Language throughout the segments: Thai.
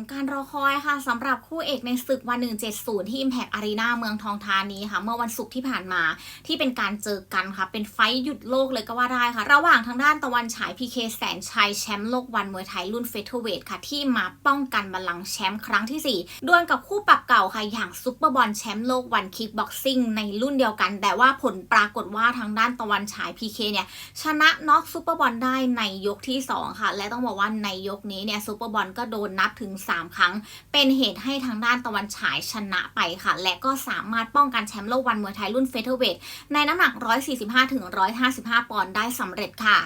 มการรอคอยค่ะสำหรับคู่เอกในศึกวัน 170 ที่ Impact Arena เมืองทองธานีค่ะ เมื่อวันศุกร์ที่ผ่านมาที่เป็นการเจอกันค่ะ เป็นไฟหยุดโลกเลยก็ว่าได้ค่ะ ระหว่างทางด้านตะวันฉาย PK แสนชัยแชมป์โลกวันมวยไทยรุ่นเฟเธอร์เวทค่ะ ที่มาป้องกันบัลลังก์แชมป์ครั้งที่ 4ดวลกับคู่ปรับเก่าค่ะอย่างซุปเปอร์บอลแชมป์โลกวันคิกบ็อกซิ่งในรุ่นเดียวกัน แต่ว่าผลปรากฏว่าทางด้านตะวันฉาย PK เนี่ยชนะน็อกซุปเปอร์บอลได้ในยกที่ 2 ค่ะ และต้องบอกว่าในยกนี้เนี่ยซุปเปอร์บอลก็โดนนับถง 3 ครั้ง เป็นเหตุให้ทางด้านตะวันฉายชนะไปค่ะ และก็สามารถป้องกันแชมป์โลกวันมวยไทยรุ่นเฟเธอร์เวทในน้ำหนัก 145-155 ปอนด์ได้สำเร็จค่ะ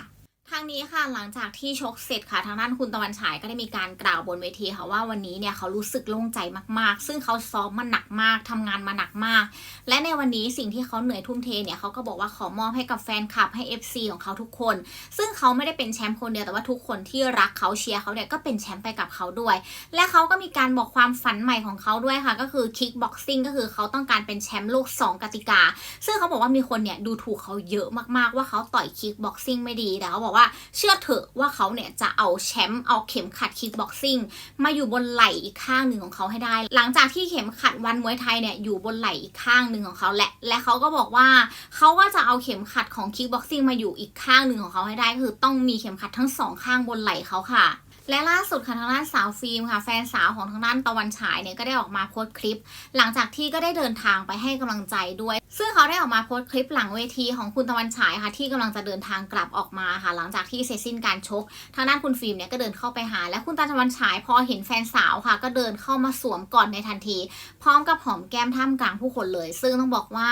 ทางนี้ค่ะหลังจากที่ชกเสร็จค่ะทางด้านคุณตะวันฉายก็ได้มีการกล่าวบนเวทีค่ะว่าวันนี้เนี่ยเขารู้สึกโล่งใจมากๆ ซึ่งเขาซ้อมมาหนักมากทำงานมาหนักมาก และในวันนี้สิ่งที่เขาเหนื่อยทุ่มเทเนี่ยเขาก็บอกว่าขอมอบให้กับแฟนคลับให้ FC ของเขาทุกคน ซึ่งเขาไม่ได้เป็นแชมป์คนเดียวแต่ว่าทุกคนที่รักเขาเชียร์เขาเนี่ยก็เป็นแชมป์ไปกับเขาด้วย และเขาก็มีการบอกความฝันใหม่ของเขาด้วยค่ะ ก็คือคิกบ็อกซิ่งก็คือเขาต้องการเป็นแชมป์โลก 2 กติกา ซึ่งเขาบอกว่ามีคนเนี่ยดูถูกเขาเยอะมากๆว่าเขาต่อยคิกบ็อกซิ่งไม่ดีแต่เขาบอกว่าเชื่อเถอะว่าเขาเนี่ยจะเอาแชมป์เอาเข็มขัดคิกบ็อกซิ่งมาอยู่บนไหล่อีกข้างหนึ่งของเขาให้ได้ หลังจากที่เข็มขัดวันมวยไทยเนี่ยอยู่บนไหล่อีกข้างหนึ่งของเขาและและเขาก็บอกว่าเขาก็จะเอาเข็มขัดของคิกบ็อกซิ่งมาอยู่อีกข้างหนึ่งของเขาให้ได้ก็คือต้องมีเข็มขัดทั้งสองข้างบนไหล่เขาค่ะและล่าสุดค่ะทางด้านสาวฟิล์มค่ะ แฟนสาวของทางด้านตะวันฉายเนี่ยก็ได้ออกมาโพสต์คลิป หลังจากที่ก็ได้เดินทางไปให้กำลังใจด้วยซึ่งเขาได้ออกมาโพสต์คลิปหลังเวทีของคุณตะวันฉายค่ะที่กำลังจะเดินทางกลับออกมาค่ะหลังจากที่เสร็จสิ้นการชก ทางด้านคุณฟิล์มเนี่ยก็เดินเข้าไปหา และคุณตะวันฉายพอเห็นแฟนสาวค่ะ ก็เดินเข้ามาสวมก่อนในทันที พร้อมกับหอมแก้มท่ามกลางผู้คนเลย ซึ่งต้องบอกว่า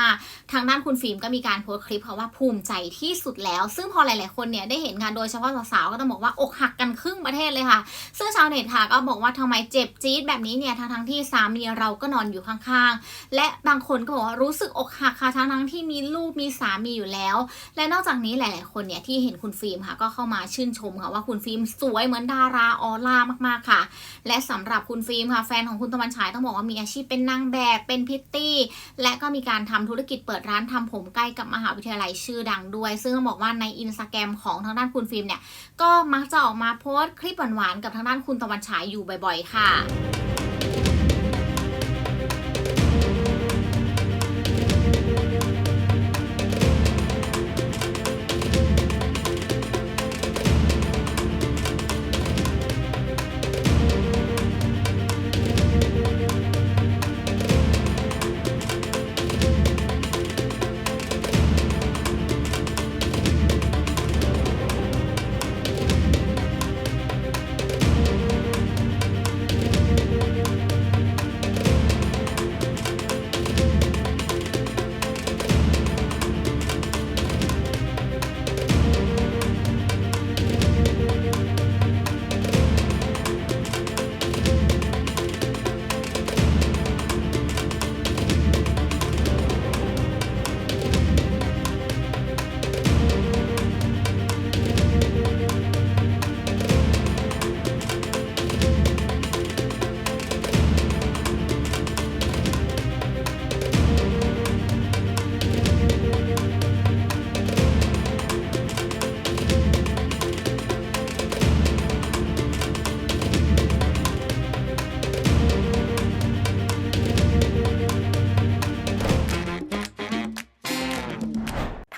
ทางด้านคุณฟิล์มก็มีการโพสต์คลิปค่ะว่าภูมิใจที่สุดแล้ว ซึ่งพอหลาย ๆ คนเนี่ยได้เห็นกันโดยเฉพาะสาวๆก็ต้องบอกว่าอกหักกันครึ่งประเทศเลยค่ะ ซึ่งชาวเน็ตค่ะก็บอกว่าทำไมเจ็บจี๊ดแบบนี้เนี่ยทั้งทั้งๆที่สามีเราก็นอนอยู่ข้างๆ และบางคนก็บอกว่ารู้สึกอกหักค่ะทั้งทั้งที่มีลูกมีสามีอยู่แล้ว และนอกจากนี้หลาย ๆ คนเนี่ยที่เห็นคุณฟิล์มค่ะก็เข้ามาชื่นชมค่ะว่าคุณฟิล์มสวยเหมือนดาราออร่ามากๆค่ะ และสำหรับคุณฟิล์มค่ะแฟนของคุณตะวันฉายต้องบอกว่ามีอาชีพเป็นนางแบบเป็นพิตตี้ และก็มีการทำธุรกิจเปิดร้านทำผมใกล้กับมหาวิทยาลัยชื่อดังด้วย ซึ่งต้องบอกว่าในอินสตาแกรมของทางด้านคุณฟิล์มเนี่ยก็มักจะออกมาโพสต์คลิปหวานๆกับทางด้านคุณตะวันฉายอยู่บ่อย ๆ ค่ะ